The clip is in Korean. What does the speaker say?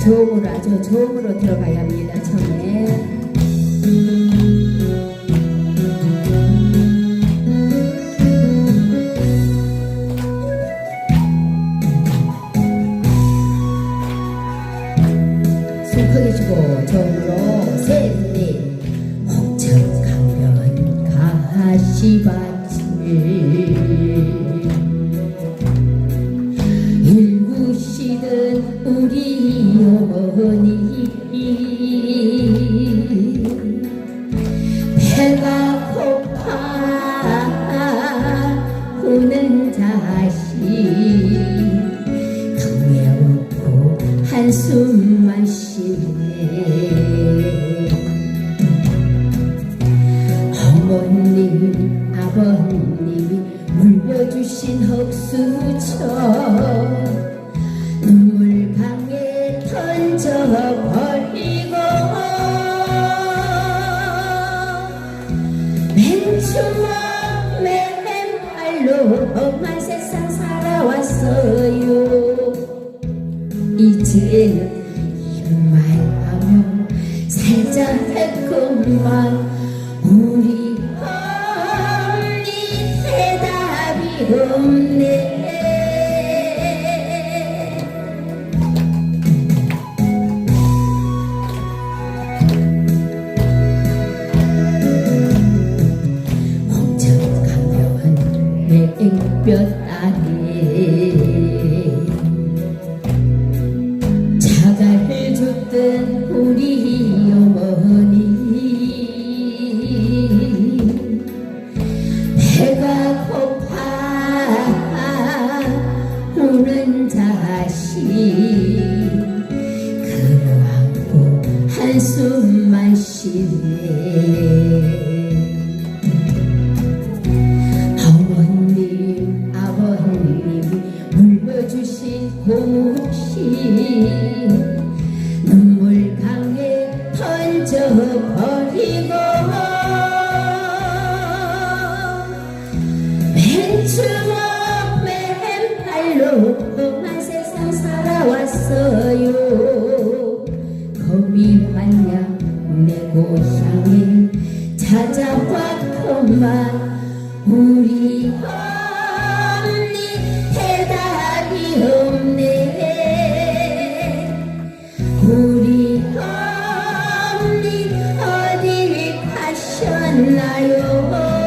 저음으로 아주 저음으로 들어가야 합니다. 처음에. 숨 크게 쉬고 저음으로 어머니. 배가 고파 우는 자식. 강에 없고 한숨만 쉬네. 어머님 아버님이 물려주신 흙수저 맨주먹 맨발로 험한 세상 살아왔어요. 이제는 이런 말하며 살자 했건만. 우리 어머니 대답이 없네 맹볕 아래 자갈을 줬던 우리 어머니. 배가 고파 우는 자식. 그러하고 한숨만 쉬네 물려주신 공식 눈물 강에 던져버리고 맨주먹 맨발로 험한 세상 살아왔어요. 찾아왔건만 우리 어머니 어디 가셨나요